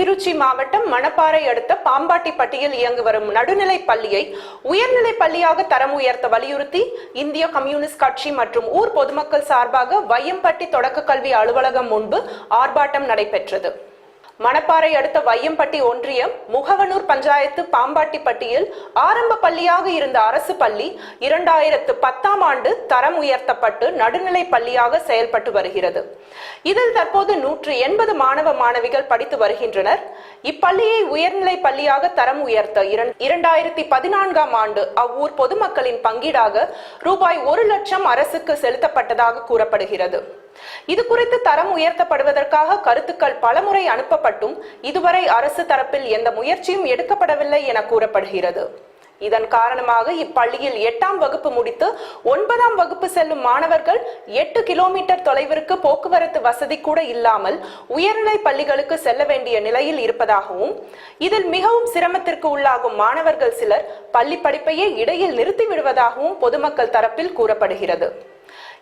திருச்சி மாவட்டம் மணப்பாறை அடுத்த பாம்பாட்டிப்பட்டியில் இயங்கி வரும் நடுநிலை பள்ளியை உயர்நிலை பள்ளியாக தரம் உயர்த்த வலியுறுத்தி இந்திய கம்யூனிஸ்ட் கட்சி மற்றும் ஊர் பொதுமக்கள் சார்பாக வையம்பட்டி தொடக்க கல்வி அலுவலகம் முன்பு ஆர்ப்பாட்டம் நடைபெற்றது. மணப்பாறை அடுத்த வையம்பட்டி ஒன்றியம் முகவனூர் பஞ்சாயத்து பாம்பாட்டிப்பட்டியில் ஆரம்ப பள்ளியாக இருந்த அரசு பள்ளி இரண்டாயிரத்து பத்தாம் ஆண்டு தரம் உயர்த்தப்பட்டு நடுநிலை பள்ளியாக செயல்பட்டு வருகிறது. இதில் தற்போது நூற்று எண்பது மாணவ மாணவிகள் படித்து வருகின்றனர். இப்பள்ளியை உயர்நிலை பள்ளியாக தரம் உயர்த்த இரண்- இரண்டாயிரத்தி பதினான்காம் ஆண்டு அவ்வூர் பொதுமக்களின் பங்கீடாக ரூபாய் ஒரு லட்சம் அரசுக்கு செலுத்தப்பட்டதாக கூறப்படுகிறது. இது குறித்து தரம் உயர்த்தப்படுவதற்காக கருத்துக்கள் பலமுறை அனுப்பப்பட்டும். இதுவரை அரசு தரப்பில் எந்த முயற்சியும் எடுக்கப்படவில்லை என கூறப்படுகிறது. இதன் காரணமாக இப்பள்ளியில் எட்டாம் வகுப்பு முடித்து ஒன்பதாம் வகுப்பு செல்லும் மாணவர்கள் எட்டு கிலோமீட்டர் தொலைவிற்கு போக்குவரத்து வசதி கூட இல்லாமல் உயர்நிலை பள்ளிகளுக்கு செல்ல வேண்டிய நிலையில் இருப்பதாகவும் இதில் மிகவும் சிரமத்திற்கு உள்ளாகும் மாணவர்கள் சிலர் பள்ளி படிப்பையே இடையில் நிறுத்தி விடுவதாகவும் பொதுமக்கள் தரப்பில் கூறப்படுகிறது.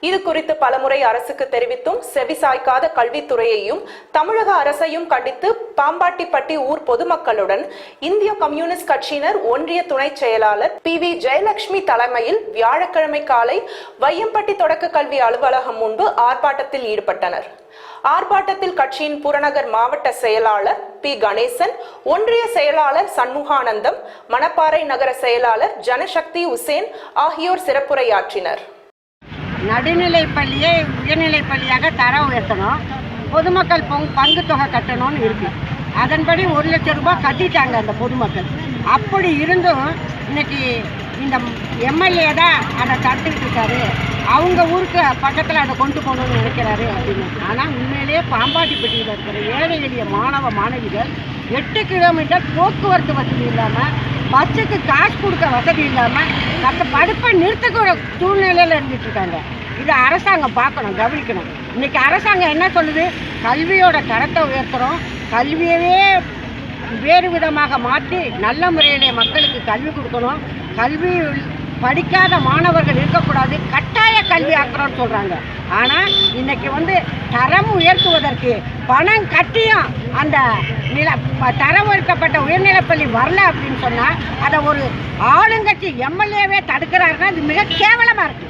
இது குறித்து பலமுறை அரசுக்கு தெரிவித்தும் செவிசாய்க்காத கல்வித்துறையையும் தமிழக அரசையும் கண்டித்து பாம்பாட்டிப்பட்டி ஊர் பொதுமக்களுடன் இந்திய கம்யூனிஸ்ட் கட்சியினர் ஒன்றிய துணை செயலாளர் பி. வி. ஜெயலட்சுமி தலைமையில் வியாழக்கிழமை காலை வையம்பட்டி தொடக்க கல்வி அலுவலகம் முன்பு ஆர்ப்பாட்டத்தில் ஈடுபட்டனர். ஆர்ப்பாட்டத்தில் கட்சியின் புறநகர் மாவட்ட செயலாளர் பி. கணேசன் ஒன்றிய செயலாளர் சண்முகானந்தம் மணப்பாறை நகர செயலாளர் ஜனசக்தி உசேன் ஆகியோர் சிறப்புரையாற்றினர். நடுநிலை பள்ளியை உயர்நிலை பள்ளியாக தர உயர்த்தணும். பொதுமக்கள் பொங் பங்கு தொகை கட்டணும்னு இருக்கு. அதன்படி ஒரு லட்சம் ரூபாய் கட்டிட்டாங்க அந்த பொதுமக்கள். அப்படி இருந்தும் இன்னைக்கு இந்த எம்எல்ஏ தான் அதை தடுத்துக்கிட்டு இருக்காரு. அவங்க ஊருக்கு பக்கத்தில் அதை கொண்டு போகணும்னு நினைக்கிறாரு அப்படின்னு. ஆனால் உண்மையிலேயே பாம்பாட்டிப்பட்டியில் இருக்கிற ஏழை எளிய மாணவ மாணவிகள் எட்டு கிலோமீட்டர் போக்குவரத்து வசதி இல்லாமல் பஸ்ஸுக்கு காசு கொடுக்க வசதி இல்லாமல் மற்ற படிப்பை நிறுத்தக்கூட சூழ்நிலையில் இருந்துட்டுருக்காங்க இதை அரசாங்கம் பார்க்கணும் கவனிக்கணும். இன்றைக்கி அரசாங்கம் என்ன சொல்லுது? கல்வியோட தரத்தை உயர்த்துறோம். கல்வியவே வேறு விதமாக மாற்றி நல்ல முறையிலே மக்களுக்கு கல்வி கொடுக்கணும். கல்வி படிக்காத மாணவர்கள் இருக்கக்கூடாது கட்டாய கல்வி ஆக்கிறோம்னு சொல்கிறாங்க ஆனால் இன்றைக்கி வந்து தரம் உயர்த்துவதற்கு பணம் கட்டியும் அந்த நில தரம் உயர்த்தப்பட்ட உயர்நிலைப்பள்ளி வரல அப்படின்னு சொன்னால் அதை ஒரு ஆளுங்கட்சி எம்எல்ஏவே தடுக்கிறாருன்னா அது மிக கேவலமாக இருக்குது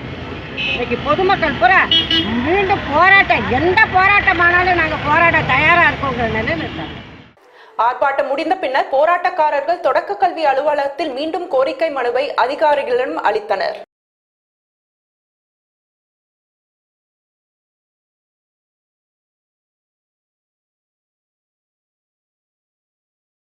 இன்றைக்கி பொதுமக்கள் பூரா மீண்டும் போராட்டம் எந்த போராட்டமானாலும் நாங்கள் போராட தயாராக இருக்கோங்கிற நிலையில் இருக்காங்க. ஆர்ப்பாட்டம் முடிந்த பின்னர் போராட்டக்காரர்கள் தொடக்க கல்வி அலுவலகத்தில் மீண்டும் கோரிக்கை மனுவை அதிகாரிகளிடம் அளித்தனர்.